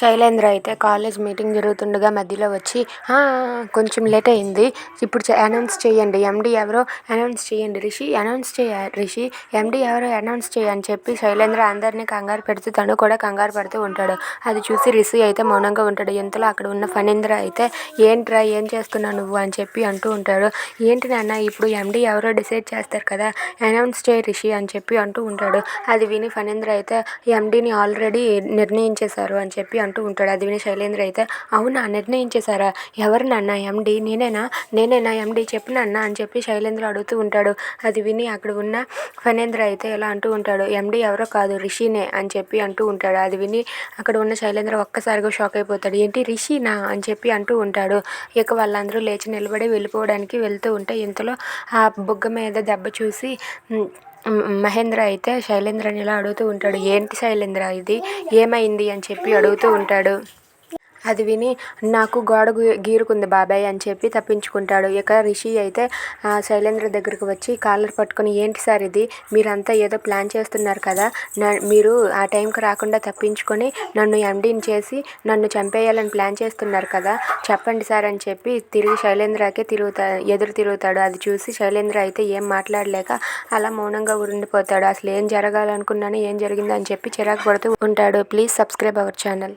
శైలేంద్ర అయితే college meeting జరుగుతుండగా మధ్యలో వచ్చి కొంచెం లేట్ అయింది. ఇప్పుడు అనౌన్స్ చేయండి. ఎండి ఎవరో అనౌన్స్ చేయండి. రిషి అనౌన్స్ చేయ రిషి ఎండి ఎవరో అనౌన్స్ చేయ అని చెప్పి శైలేంద్ర అందరినీ కంగారు పెడుతూ తను కూడా కంగారు పడుతూ ఉంటాడు. అది చూసి రిషి అయితే మౌనంగా ఉంటాడు. ఇంతలో అక్కడ ఉన్న ఫణీంద్ర అయితే ఏంట్రా ఏం చేస్తున్నావు నువ్వు? అని చెప్పి అంటూ ఉంటాడు. ఏంటి నాన్న ఇప్పుడు ఎండి ఎవరో డిసైడ్ చేస్తారు కదా అనౌన్స్ చేయ రిషి అని చెప్పి అంటూ ఉంటాడు. అది విని ఫణీంద్ర అయితే ఎండిని ఆల్రెడీ నిర్ణయించేశారు అని చెప్పి అంటూ ఉంటాడు. అది విని శైలేంద్ర అయితే అవునా నిర్ణయించేశారా? ఎవరు నాన్న? ఎండి? నేనేనా? నేనేనా? ఎండి? చెప్పు నాన్న అని చెప్పి శైలేంద్ర అడుగుతూ ఉంటాడు. అది విని అక్కడ ఉన్న ఫనేంద్ర అయితే ఇలా అంటూ ఉంటాడు. ఎండి ఎవరో కాదు రిషినే అని చెప్పి అంటూ ఉంటాడు. అది విని అక్కడ ఉన్న శైలేంద్ర ఒక్కసారిగా షాక్ అయిపోతాడు. ఏంటి రిషినా? అని చెప్పి అంటూ ఉంటాడు. ఇక వాళ్ళందరూ లేచి నిలబడి వెళ్ళిపోవడానికి వెళ్తూ ఉంటే ఇంతలో ఆ బుగ్గ మీద దెబ్బ చూసి మహేంద్ర అయితే శైలేంద్రని ఇలా అడుగుతూ ఉంటాడు ఏంటి శైలేంద్ర ఇది? ఏమైంది? అని చెప్పి అడుగుతూ ఉంటాడు. అది విని నాకు గోడ గీ- గీరుకుంది బాబాయ్ అని చెప్పి తప్పించుకుంటాడు. ఇక రిషి అయితే శైలేంద్ర దగ్గరకు వచ్చి కాలర్ పట్టుకొని ఏంటి సార్ ఇది? మీరంతా ఏదో ప్లాన్ చేస్తున్నారు కదా? మీరు ఆ టైంకి రాకుండా తప్పించుకొని నన్ను ఎండీని చేసి నన్ను చంపేయాలని ప్లాన్ చేస్తున్నారు కదా? చెప్పండి సార్ అని చెప్పి తిరిగి శైలేంద్రకే తిరుగుతా ఎదురు తిరుగుతాడు. అది చూసి శైలేంద్ర అయితే ఏం మాట్లాడలేక అలా మౌనంగా ఉండిపోతాడు. అసలు ఏం జరగాలనుకున్నాను ఏం జరిగిందని చెప్పి చిరాకు పడుతూ ఉంటాడు. Please subscribe our channel.